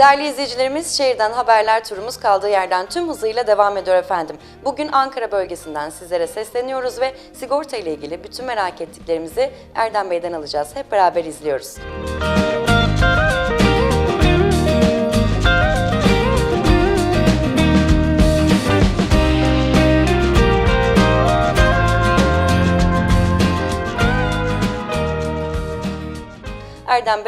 Değerli izleyicilerimiz, şehirden haberler turumuz kaldığı yerden tüm hızıyla devam ediyor efendim. Bugün Ankara bölgesinden sizlere sesleniyoruz ve sigorta ile ilgili bütün merak ettiklerimizi Erdem Bey'den alacağız. Hep beraber izliyoruz. Erdem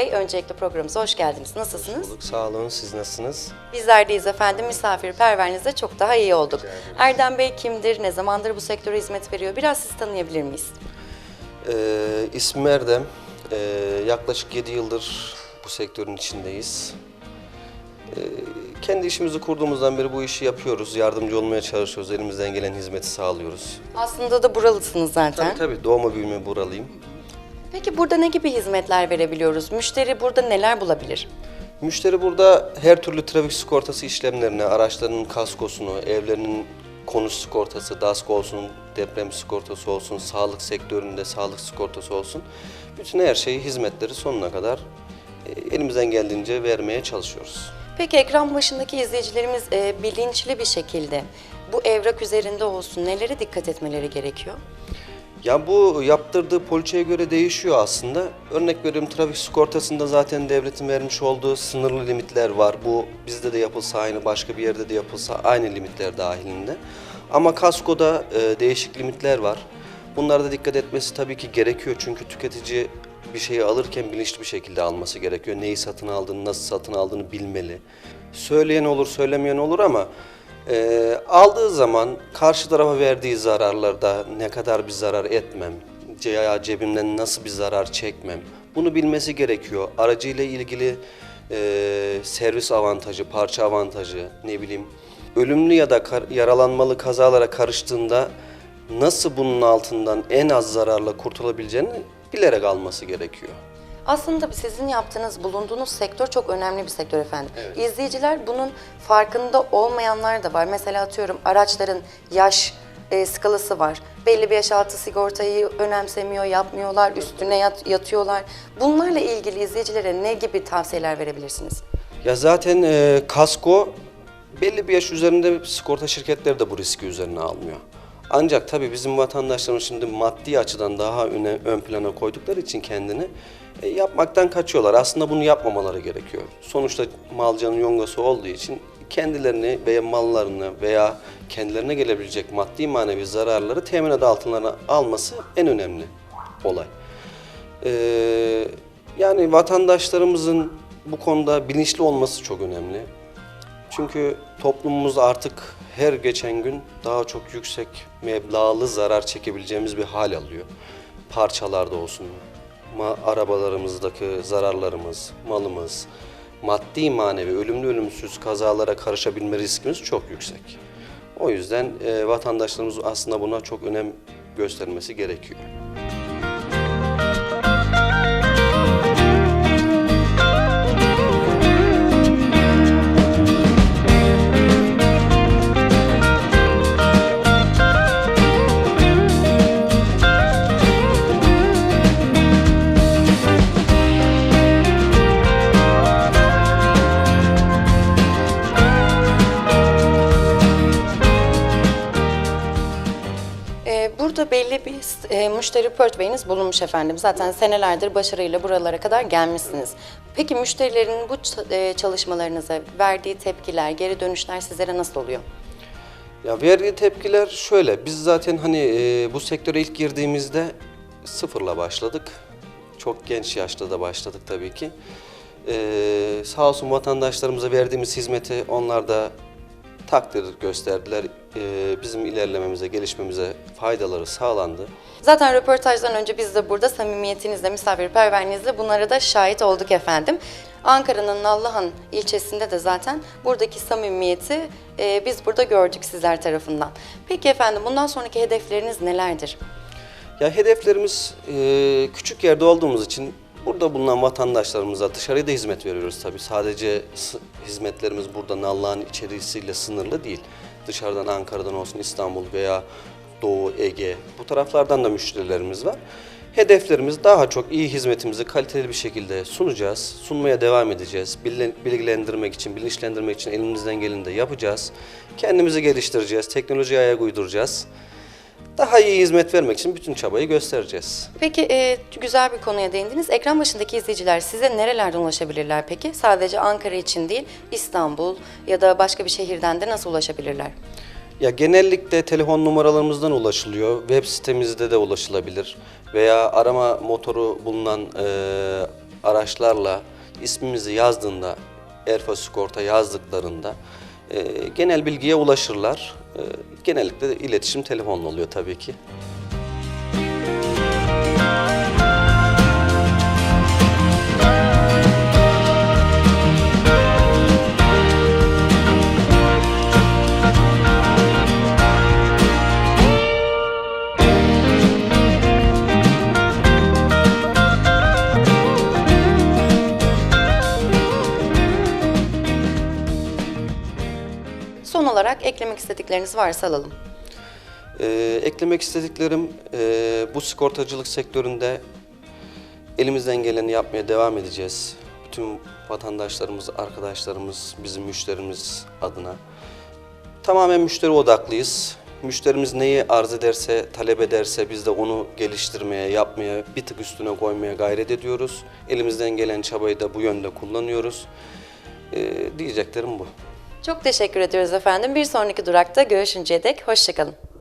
Bey, öncelikle programımıza hoş geldiniz. Nasılsınız? Bulduk, sağ olun. Siz nasılsınız? Bizler deyiz efendim. Misafirperverinizde çok daha iyi olduk. Erdem Bey kimdir? Ne zamandır bu sektöre hizmet veriyor? Biraz sizi tanıyabilir miyiz? Ee, ismim Erdem. Ee, yaklaşık 7 yıldır bu sektörün içindeyiz. Ee, kendi işimizi kurduğumuzdan beri bu işi yapıyoruz. Yardımcı olmaya çalışıyoruz. Elimizden gelen hizmeti sağlıyoruz. Aslında da buralısınız zaten. Tabii tabii doğma büyüme buralıyım. Peki burada ne gibi hizmetler verebiliyoruz? Müşteri burada neler bulabilir? Müşteri burada her türlü trafik sigortası işlemlerini, araçlarının kaskosunu, evlerinin konut sigortası, DASK olsun, deprem sigortası olsun, sağlık sektöründe sağlık sigortası olsun. Bütün her şeyi, hizmetleri sonuna kadar e, elimizden geldiğince vermeye çalışıyoruz. Peki ekran başındaki izleyicilerimiz e, bilinçli bir şekilde bu evrak üzerinde olsun nelere dikkat etmeleri gerekiyor? Ya bu yaptırdığı poliçeye göre değişiyor aslında. Örnek veriyorum trafik sigortasında zaten devletin vermiş olduğu sınırlı limitler var. Bu bizde de yapılsa aynı, başka bir yerde de yapılsa aynı limitler dahilinde. Ama kaskoda e, değişik limitler var. Bunlara da dikkat etmesi tabii ki gerekiyor çünkü tüketici bir şeyi alırken bilinçli bir şekilde alması gerekiyor. Neyi satın aldığını, nasıl satın aldığını bilmeli. Söyleyen olur, söylemeyen olur ama e, aldığı zaman karşı tarafa verdiği zararlarda ne kadar bir zarar etmem, veya cebimden nasıl bir zarar çekmem bunu bilmesi gerekiyor. Aracıyla ilgili e, servis avantajı, parça avantajı, ne bileyim ölümlü ya da yaralanmalı kazalara karıştığında nasıl bunun altından en az zararla kurtulabileceğini bilerek alması gerekiyor. Aslında sizin yaptığınız, bulunduğunuz sektör çok önemli bir sektör efendim. İzleyiciler bunun farkında olmayanlar da var. Mesela atıyorum araçların yaş e, skalası var. Belli bir yaş altı sigortayı önemsemiyor, yapmıyorlar, üstüne yat- yatıyorlar. Bunlarla ilgili izleyicilere ne gibi tavsiyeler verebilirsiniz? Ya zaten e, kasko belli bir yaş üzerinde sigorta şirketleri de bu riski üzerine almıyor. Ancak tabii bizim vatandaşlarımız şimdi maddi açıdan daha öne, ön plana koydukları için kendini e, yapmaktan kaçıyorlar. Aslında bunu yapmamaları gerekiyor. Sonuçta malcanın yongası olduğu için kendilerini veya mallarını veya kendilerine gelebilecek maddi manevi zararları teminat altına alması en önemli olay. Ee, yani vatandaşlarımızın bu konuda bilinçli olması çok önemli. Çünkü toplumumuz artık her geçen gün daha çok yüksek meblağlı zarar çekebileceğimiz bir hal alıyor. Parçalarda olsun, ma- arabalarımızdaki zararlarımız, malımız, maddi manevi ölümlü ölümsüz kazalara karışabilme riskimiz çok yüksek. O yüzden e, vatandaşlarımız aslında buna çok önem göstermesi gerekiyor. Burada belli bir e, müşteri portföyünüz bulunmuş efendim. Zaten senelerdir başarıyla buralara kadar gelmişsiniz. Peki müşterilerin bu e, çalışmalarınıza verdiği tepkiler, geri dönüşler sizlere nasıl oluyor? Ya verdiği tepkiler şöyle. Biz zaten hani e, bu sektöre ilk girdiğimizde sıfırla başladık. Çok genç yaşta da başladık tabii ki. Sağ olsun vatandaşlarımıza verdiğimiz hizmeti onlar da takdir gösterdiler. E, bizim ilerlememize, gelişmemize faydaları sağlandı. Zaten röportajdan önce biz de burada samimiyetinizle, misafirperverliğinizle bunlara da şahit olduk efendim. Ankara'nın Nallıhan ilçesinde de zaten buradaki samimiyeti e, biz burada gördük sizler tarafından. Peki efendim bundan sonraki hedefleriniz nelerdir? Ya hedeflerimiz e, küçük yerde olduğumuz için burada bulunan vatandaşlarımıza dışarıya da hizmet veriyoruz tabii. Sadece hizmetlerimiz burada Nallıhan içerisiyle sınırlı değil. Dışarıdan Ankara'dan olsun İstanbul veya Doğu, Ege bu taraflardan da müşterilerimiz var. Hedeflerimiz daha çok iyi hizmetimizi kaliteli bir şekilde sunacağız. Sunmaya devam edeceğiz. Bilgi- Bilgilendirmek için, bilinçlendirmek için elimizden geleni de yapacağız. Kendimizi geliştireceğiz, teknolojiye ayak uyduracağız. Daha iyi hizmet vermek için bütün çabayı göstereceğiz. Peki e, güzel bir konuya değindiniz. Ekran başındaki izleyiciler size nerelerden ulaşabilirler peki? Sadece Ankara için değil, İstanbul ya da başka bir şehirden de nasıl ulaşabilirler? Ya genellikle telefon numaralarımızdan ulaşılıyor. Web sitemizde de ulaşılabilir. Veya arama motoru bulunan e, araçlarla ismimizi yazdığında, Erfa Sigorta yazdıklarında genel bilgiye ulaşırlar. E, genellikle iletişim telefonla oluyor tabii ki. Olarak eklemek istedikleriniz varsa alalım. Ee, eklemek istediklerim e, bu sigortacılık sektöründe elimizden geleni yapmaya devam edeceğiz. Bütün vatandaşlarımız, arkadaşlarımız, bizim müşterimiz adına. Tamamen müşteri odaklıyız. Müşterimiz neyi arz ederse, talep ederse biz de onu geliştirmeye, yapmaya, bir tık üstüne koymaya gayret ediyoruz. Elimizden gelen çabayı da bu yönde kullanıyoruz. Ee, diyeceklerim bu. Çok teşekkür ediyoruz efendim. Bir sonraki durakta görüşünceye dek hoşçakalın.